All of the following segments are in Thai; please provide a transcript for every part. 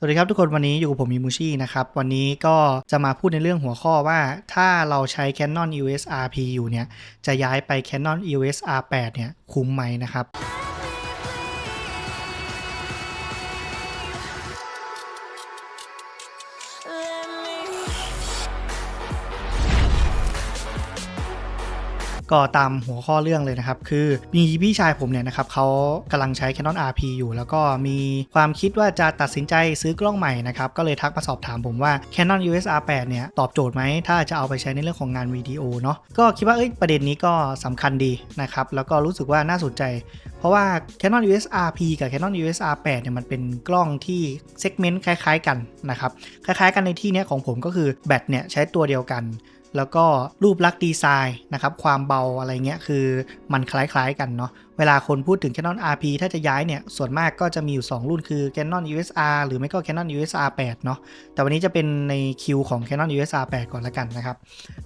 สวัสดีครับทุกคนวันนี้อยู่กับผมมิมูชินะครับ วันนี้ก็จะมาพูดในเรื่องหัวข้อว่าถ้าเราใช้ Canon EOS RP อยู่เนี่ย จะย้ายไป Canon EOS R8 เนี่ยคุ้มไหมนะครับ ก็ตามหัวข้อเรื่องเลยนะครับ คือมีพี่ชายผมเนี่ยนะครับเขากำลังใช้ Canon RP อยู่ แล้วก็มีความคิดว่าจะตัดสินใจซื้อกล้องใหม่นะครับก็เลยทักมาสอบถามผมว่า Canon EOS R8 เนี่ยตอบโจทย์ไหมถ้าจะเอาไปใช้ในเรื่องของงานวิดีโอเนาะก็คิดว่าเอ้ยประเด็นนี้ก็สำคัญดีนะครับแล้วก็รู้สึกว่าน่าสนใจ เพราะว่า Canon EOS RP กับ Canon EOS R8 เนี่ยมันเป็นกล้องที่เซกเมนต์คล้าย ๆ กันนะครับคล้ายๆ กันในที่เนี้ยของผมก็คือแบตเนี่ยใช้ตัวเดียวกัน แล้วก็รูปลักษณ์ดีไซน์นะครับความเบาอะไรเงี้ยคือมันคล้ายๆกันเนาะเวลาคนพูดถึง Canon RP ถ้าจะย้ายเนี่ยส่วนมากก็จะมีอยู่ 2 รุ่นคือ Canon EOS R หรือไม่ก็ Canon EOS R8 เนาะแต่วันนี้จะเป็นในคิวของ Canon EOS R8 ก่อนละกันนะครับ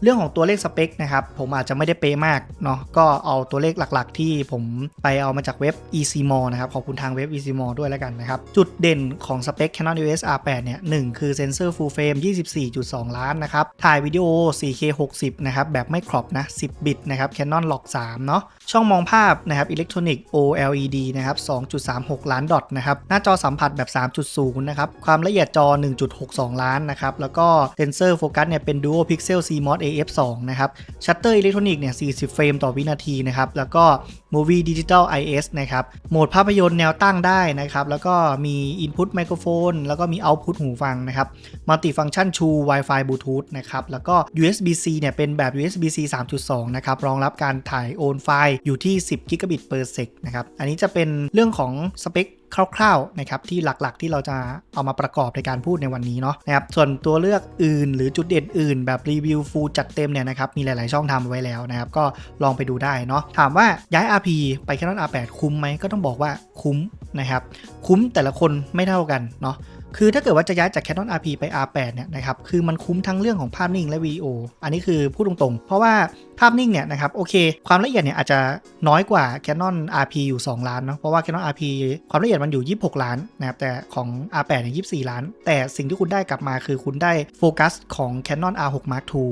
เรื่องของตัวเลขสเปคนะครับผมอาจจะไม่ได้เป๊ะมากเนาะก็เอาตัวเลขหลักๆ ที่ผมไปเอามาจากเว็บ eCmall นะครับขอบคุณทางเว็บ eCmall ด้วยล้วกันนะครับจุดเด่นของสเปค Canon EOS R8 เนี่ยหนึ่งคือเซนเซอร์ full frame 24.2 ล้านนะครับถ่ายวิดีโอ 4K 60 นะครับ แบบไม่ครอบนะ 10 บิตนะครับ Canon Log 3 เนาะช่องมองภาพนะครับอิเล็กทรอนิก OLED นะครับ 2.36 ล้านดอทนะครับ หน้าจอสัมผัสแบบ 3.0 นะครับ ความละเอียดจอ 1.62 ล้านนะครับ แล้วก็เซนเซอร์โฟกัสเนี่ยเป็น Dual Pixel CMOS AF2 นะครับ ชัตเตอร์อิเล็กทรอนิกส์เนี่ย 40 เฟรมต่อวินาทีนะครับ แล้วก็ Movie Digital IS นะครับโหมดภาพยนตร์แนวตั้งได้นะครับ แล้วก็มี Input Microphone แล้วก็มี Output หูฟังนะครับ Multi-Function True Wi-Fi Bluetooth นะครับ แล้วก็ USB-C เนี่ยเป็นแบบ USB-C 3.2 นะครับ รองรับการถ่ายโอนไฟล์อยู่ที่ 10กิกะบิต per sec นะครับ อันนี้จะเป็นเรื่องของสเปค คร่าวๆนะครับที่หลักๆ ที่เราจะเอามาประกอบในการพูดในวันนี้เนาะนะครับส่วนตัวเลือกอื่น หรือจุดเด่นอื่น แบบรีวิวฟูลจัดเต็มเนี่ยนะครับมีหลายๆช่องทำไว้แล้วนะครับก็ลองไปดูได้เนาะถามว่าย้าย RP ไป Canon R8 คุ้มไหมก็ต้องบอกว่าคุ้มนะครับคุ้มแต่ละคนไม่เท่ากันเนาะ คือถ้าเกิดว่าจะย้ายจาก Canon RP ไป R8 เนี่ยนะครับ คือมันคุ้มทั้งเรื่องของภาพนิ่งและวิดีโอ อันนี้คือพูดตรงๆ เพราะว่าภาพนิ่งเนี่ยนะครับ โอเค ความละเอียดเนี่ยอาจจะน้อยกว่า Canon RP อยู่ 2 ล้านเนาะ เพราะว่า Canon RP ความละเอียดมันอยู่ 26 ล้านนะครับ แต่ของ R8 เนี่ย24 ล้าน แต่สิ่งที่คุณได้กลับมาคือคุณได้โฟกัสของ Canon R6 Mark II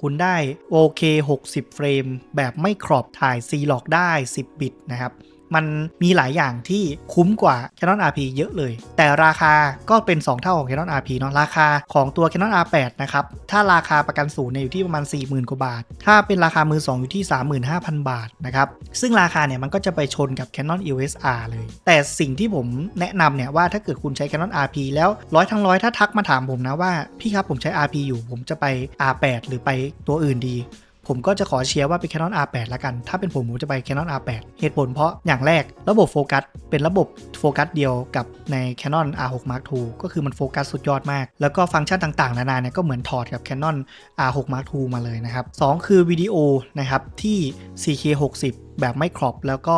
คุณได้ OK 60 เฟรมแบบไม่ครอบถ่าย C log ได้ 10 บิตนะครับ มันมีหลายอย่างที่คุ้มกว่า Canon RP เยอะเลย แต่ราคาก็เป็น 2 เท่าของ Canon RP เนาะราคาของตัว Canon R8 นะครับ ถ้าราคาประกันศูนย์เนี่ยอยู่ที่ประมาณ 40,000 กว่าบาท ถ้าเป็นราคามือ 2 อยู่ที่ 35,000 บาทนะครับ ซึ่งราคาเนี่ยมันก็จะไปชนกับ Canon EOS R เลย แต่สิ่งที่ผมแนะนำเนี่ยว่าถ้าเกิดคุณใช้ Canon RP แล้วร้อยทั้งร้อยถ้าทักมาถามผมนะว่าพี่ครับผมใช้ RP อยู่ผมจะไป R8 หรือไปตัวอื่นดี ผมก็จะขอเชียร์ว่าเป็น Canon R8 ละกัน ถ้าเป็นผมผมจะไป Canon R8 เหตุผลเพราะอย่างแรกระบบโฟกัสเป็นระบบโฟกัสเดียวกับใน Canon R6 Mark II ก็คือมันโฟกัสสุดยอดมาก แล้วก็ฟังก์ชันต่างๆ นานาเนี่ยก็เหมือนถอดกับ Canon R6 Mark II มาเลยนะครับ 2 คือวิดีโอนะครับที่ 4K 60แบบไม่ครอปแล้วก็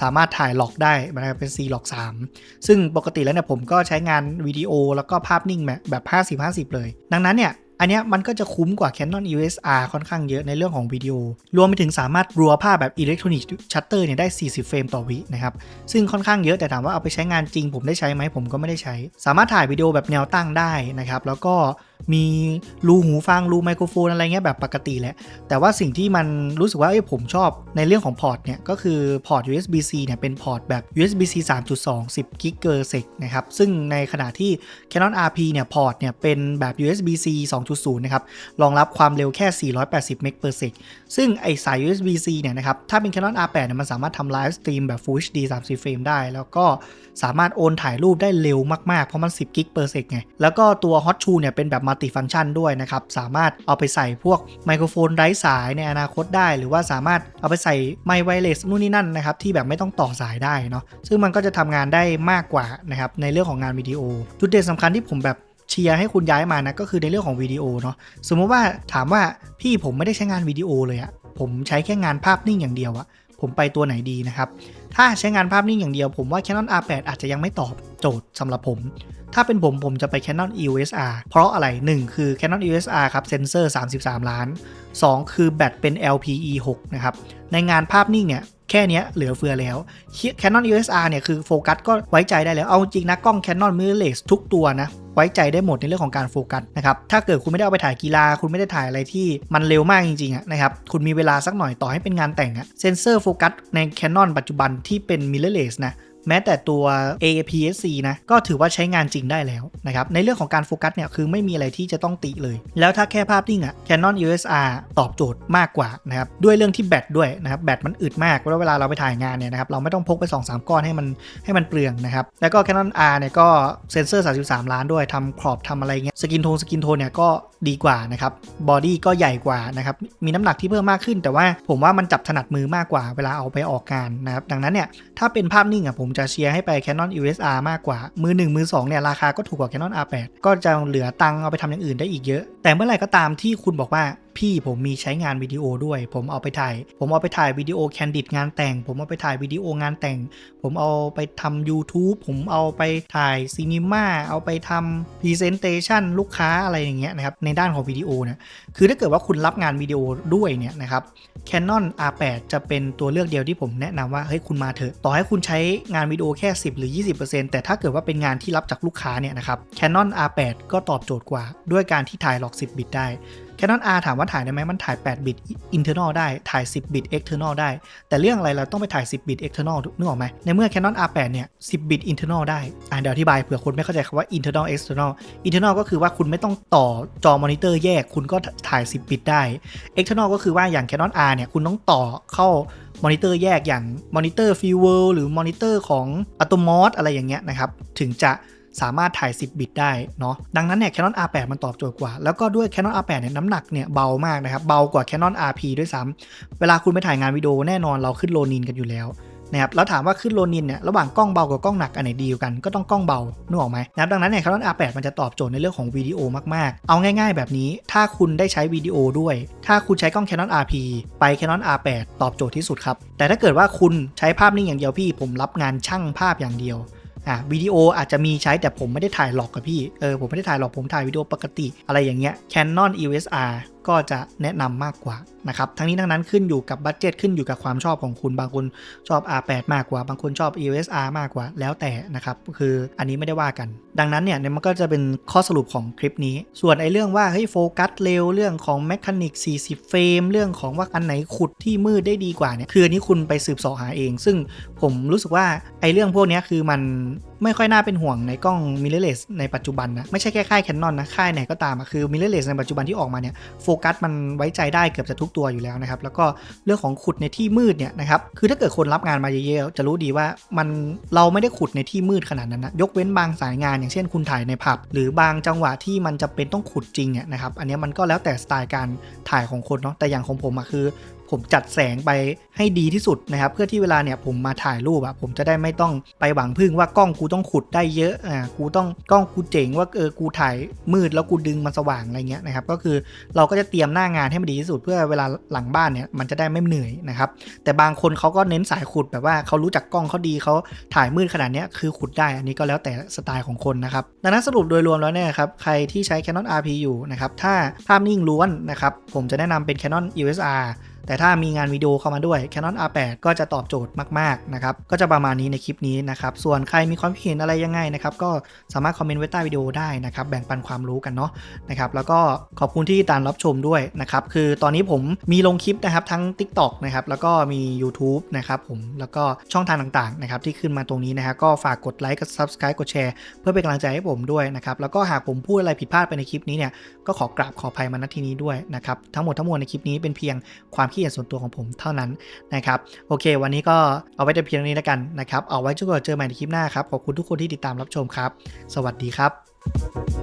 สามารถถ่ายล็อกได้นะครับเป็น C log 3ซึ่งปกติแล้วเนี่ยผมก็ใช้งานวิดีโอแล้วก็ภาพนิ่งแบบ 50-50 เลย ดังนั้นเนี่ย อันนี้มันก็จะคุ้มกว่า Canon EOS R ค่อนข้างเยอะในเรื่องของวิดีโอ รวมไปถึงสามารถรัวภาพแบบอิเล็กทรอนิกส์ชัตเตอร์เนี่ยได้ 40 เฟรมต่อวินะครับ ซึ่งค่อนข้างเยอะแต่ถามว่าเอาไปใช้งานจริงผมได้ใช้ไหมผมก็ไม่ได้ใช้ สามารถถ่ายวิดีโอแบบแนวตั้งได้นะครับ แล้วก็ มีรูหูฟังรูไมโครโฟนอะไรเงี้ยแบบปกติแหละ แต่ว่าสิ่งที่มันรู้สึกว่าเอ้ผมชอบในเรื่องของพอร์ตเนี่ย ก็คือพอร์ต USB-C เนี่ยเป็นพอร์ตแบบ USB-C 3.2 10กิกเกอร์เซกนะครับ ซึ่งในขณะที่ Canon RP เนี่ยพอร์ตเนี่ยเป็นแบบ USB-C 2.0 นะครับ รองรับความเร็วแค่ 480เมก per sec ซึ่งไอสาย USB-C เนี่ยนะครับ ถ้าเป็น Canon R8 เนี่ยมันสามารถทำไลฟ์สตรีมแบบ Full HD 30เฟรมได้ แล้วก็สามารถโอนถ่ายรูปได้เร็วมากๆ เพราะมัน 10กิก per sec ไง แล้วก็ตัว Hot Shoe เนี่ยเป็นแบบ multi function ด้วยนะครับ สามารถเอาไปใส่พวกไมโครโฟนไร้สายในอนาคตได้ หรือว่าสามารถเอาไปใส่ไมค์ไวเลสนู่นนี่นั่นนะครับ ที่แบบไม่ต้องต่อสายได้เนาะซึ่งมันก็จะทำงานได้มากกว่านะครับในเรื่องของงานวิดีโอ จุดเด่นสำคัญที่ผมแบบเชียร์ให้คุณย้ายมานะก็คือในเรื่องของวิดีโอเนาะสมมติว่าถามว่าพี่ผมไม่ได้ใช้งานวิดีโอเลยอะผมใช้แค่งานภาพนิ่งอย่างเดียวอะ ผมไปตัวไหนดีนะครับ ถ้าใช้งานภาพนิ่งอย่างเดียวผมว่า Canon R8 อาจจะยังไม่ตอบโจทย์สำหรับผม ถ้าเป็นผมผมจะไป Canon EOS R เพราะอะไร 1 คือ Canon EOS R ครับเซนเซอร์ 33 ล้าน 2 คือแบตเป็น LPE 6 นะครับ ในงานภาพนิ่งเนี่ย แค่นี้เหลือเฟือแล้ว Canon EOS R เนี่ยคือโฟกัสก็ไว้ใจได้แล้ว เอาจริงนะกล้อง Canon mirrorless ทุกตัวนะไว้ใจได้หมดในเรื่องของการโฟกัสนะครับ ถ้าเกิดคุณไม่ได้เอาไปถ่ายกีฬา คุณไม่ได้ถ่ายอะไรที่มันเร็วมากจริงๆนะครับ คุณมีเวลาสักหน่อยต่อให้เป็นงานแต่งอะเซนเซอร์โฟกัสใน Canon ปัจจุบันที่เป็น mirrorless นะ แม้แต่ตัว APS-C นะก็ถือว่าใช้งานจริงได้แล้วนะครับในเรื่องของการโฟกัสเนี่ยคือไม่มีอะไรที่จะต้องติเลย แล้วถ้าแค่ภาพนิ่งอะ Canon EOS R ตอบโจทย์มากกว่านะครับด้วยเรื่องที่แบตด้วยนะครับแบตมันอึดมากแล้วเวลาเราไปถ่ายงานเนี่ยนะครับเราไม่ต้องพกไป 2-3 ก้อนให้มันให้มันเปลืองนะครับแล้วก็ Canon R เนี่ยก็เซนเซอร์ 33 ล้านด้วยทำขอบทำอะไรเงี้ยสกินโทนสกินโทนเนี่ยก็ดีกว่านะครับบอดี้ก็ใหญ่กว่านะครับมีน้ำหนักที่เพิ่มมากขึ้น แต่ว่าผมว่ามันจับถนัดมือมากกว่าเวลาเอาไปออกงานนะครับดังนั้นเนี่ยถ้าเป็นภาพนิ่งอะผมจะเชียร์ให้ไป Canon EOS R มากกว่า มือ 1 มือ2เนี่ยราคาก็ถูกกว่า Canon R8 ก็จะเหลือตังเอาไปทำอย่างอื่นได้อีกเยอะ แต่เมื่อไหร่ก็ตามที่คุณบอกว่าพี่ผมมีใช้งานวิดีโอด้วย ผมเอาไปถ่าย ผมเอาไปถ่ายวิดีโอแคนดิดงานแต่ง ผมเอาไปถ่ายวิดีโองานแต่ง ผมเอาไปทำ YouTube ผมเอาไปถ่ายซีนีมาเอาไปทำพรีเซนเตชันลูกค้าอะไรอย่างเงี้ยนะครับในด้านของวิดีโอเนี่ยคือถ้าเกิดว่าคุณรับงานวิดีโอด้วยเนี่ยนะครับ Canon R8 จะเป็นตัวเลือกเดียวที่ผมแนะนำว่าเฮ้ยคุณมาเถอะต่อให้คุณใช้งานวิดีโอแค่ 10 หรือ 20%แต่ถ้าเกิดว่าเป็นงานที่รับจากลูกค้าเนี่ยนะครับ Canon R8 ก็ตอบโจทย์กว่าด้วยการที่ถ่ายหลอก 10 บิตได้ Canon R ถามว่าถ่ายได้ไหมมันถ่าย 8 บิต internal ได้ ถ่าย 10 บิต external ได้ แต่เรื่องอะไรเราต้องไปถ่าย 10 บิต external นึกออกไหม ในเมื่อ Canon R8 เนี่ย 10 บิต internal ได้ อ่าเดี๋ยวอธิบายเผื่อคนไม่เข้าใจคำว่า internal external internal ก็คือว่าคุณไม่ต้องต่อจอมอนิเตอร์แยก คุณก็ถ่าย 10 บิตได้ external ก็คือว่าอย่าง Canon R เนี่ย คุณต้องต่อเข้ามอนิเตอร์แยกอย่างมอนิเตอร์ฟิวเวอร์หรือมอนิเตอร์ของ Atomos อะไรอย่างเงี้ยนะครับ ถึงจะ สามารถถ่าย 10 บิตได้เนาะดังนั้นเนี่ย Canon R8 มันตอบโจทย์กว่า แล้วก็ด้วย Canon R8 เนี่ยน้ำหนักเนี่ยเบามากนะครับ เบากว่า Canon RP ด้วยซ้ำเวลาคุณไปถ่ายงานวิดีโอแน่นอนเราขึ้นโลนินกันอยู่แล้วนะครับแล้วถามว่าขึ้นโลนินเนี่ยระหว่างกล้องเบากับกล้องหนักอันไหนดีกว่ากันก็ต้องกล้องเบานึกออกไหมนะครับดังนั้นเนี่ย Canon R8 มันจะตอบโจทย์ในเรื่องของวิดีโอมากๆ เอาง่าย ๆ แบบนี้ถ้าคุณได้ใช้วิดีโอด้วย ถ้าคุณใช้กล้อง Canon RP ไป Canon R8 ตอบโจทย์ที่สุดครับแต่ถ้าเกิดว่าคุณใช้ภาพนิ่งอย่างเดียวพี่ ผมรับงานช่างภาพอย่างเดียว อะวิดีโออาจจะมีใช้แต่ผมไม่ได้ถ่ายหลอกกับพี่ เออผมไม่ได้ถ่ายหลอกผมถ่ายวิดีโอปกติอะไรอย่างเงี้ย Canon EOS R ก็จะแนะนำมากกว่านะครับ ทั้งนี้ทั้งนั้นขึ้นอยู่กับบัตเจตขึ้นอยู่กับความชอบของคุณบางคนชอบ R8 มากกว่า บางคนชอบ EOS R มากกว่าแล้วแต่นะครับ คืออันนี้ไม่ได้ว่ากัน ดังนั้นเนี่ยมันก็จะเป็นข้อสรุปของคลิปนี้ ส่วนไอ้เรื่องว่าเฮ้ยโฟกัสเร็วเรื่องของแมคานิก40 เฟรมเรื่องของว่าอันไหนขุดที่มืดได้ดีกว่าเนี่ยคืออันนี้คุณไปสืบสาะหาเอง ซึ่งผมรู้สึกว่าไอ้เรื่องพวกนี้คือมัน ไม่ค่อยน่าเป็นห่วงในกล้อง mirrorless ในปัจจุบันนะ ไม่ใช่แค่ค่าย Canon นนะ ค่ายไหนก็ตามอะคือ mirrorless ในปัจจุบันที่ออกมาเนี่ยโฟกัสมันไว้ใจได้เกือบจะทุกตัวอยู่แล้วนะครับ แล้วก็เรื่องของขุดในที่มืดเนี่ยนะครับคือถ้าเกิดคนรับงานมาเยอะๆจะรู้ดีว่ามันเราไม่ได้ขุดในที่มืดขนาดนั้นนะยกเว้นบางสายงาน อย่างเช่นคุณถ่ายในผับหรือบางจังหวะที่มันจะเป็นต้องขุดจริงเนี่ยนะครับอันนี้มันก็แล้วแต่สไตล์การถ่ายของคนเนาะแต่อย่างของผมอะคือ ผมจัดแสงไปให้ดีที่สุดนะครับ เพื่อที่เวลาเนี่ยผมมาถ่ายรูปอะผมจะได้ไม่ต้องไปหวังพึ่งว่ากล้องกูต้องขุดได้เยอะอ่ากูต้องกล้องกูเจ๋งว่าเออกูถ่ายมืดแล้วกูดึงมันสว่างอะไรเงี้ยนะครับ ก็คือเราก็จะเตรียมหน้างานให้มันดีที่สุด เพื่อเวลาหลังบ้านเนี่ยมันจะได้ไม่เหนื่อยนะครับ แต่บางคนเขาก็เน้นสายขุดแบบว่าเขารู้จักกล้องเขาดีเขาถ่ายมืดขนาดเนี้ยคือขุดได้ อันนี้ก็แล้วแต่สไตล์ของคนนะครับดังนั้นสรุปโดยรวมแล้วเนี่ยครับใครที่ใช้ Canon RP อยู่นะครับถ้าภาพนิ่งล้วนนะครับผมจะแนะนำเป็น Canon EOS R แต่ถ้ามีงานวิดีโอเข้ามาด้วย Canon R8 ก็จะตอบโจทย์มากๆนะครับก็จะประมาณนี้ในคลิปนี้นะครับส่วนใครมีความคิดเห็นอะไรยังไงนะครับก็สามารถคอมเมนต์ไว้ใต้วิดีโอได้นะครับแบ่งปันความรู้กันเนาะนะครับแล้วก็ขอบคุณที่ตามรับชมด้วยนะครับคือตอนนี้ผมมีลงคลิปนะครับทั้ง TikTok นะครับแล้วก็มี YouTube นะครับผมแล้วก็ช่องทางต่างๆนะครับที่ขึ้นมาตรงนี้นะฮะก็ฝากกดไลค์กด Subscribe กดแชร์เพื่อเป็นกำลังใจให้ผมด้วยนะครับแล้วก็หากผมพูดอะไรผิดพลาดไปในคลิปนี้เนี่ยก็ขอกราบขออภัยมาณที่นี้ด้วยนะครับทั้งหมดทั้งมวลในคลิปนี้เป็นเพียงความคิดเห็นส่วนตัวของผมเท่านั้นนะครับโอเค วันนี้ก็เอาไว้แต่เพียงเท่านี้แล้วกันนะครับเอาไว้จนกว่าเจอใหม่ในคลิปหน้าครับขอบคุณทุกคนที่ติดตามรับชมครับ สวัสดีครับ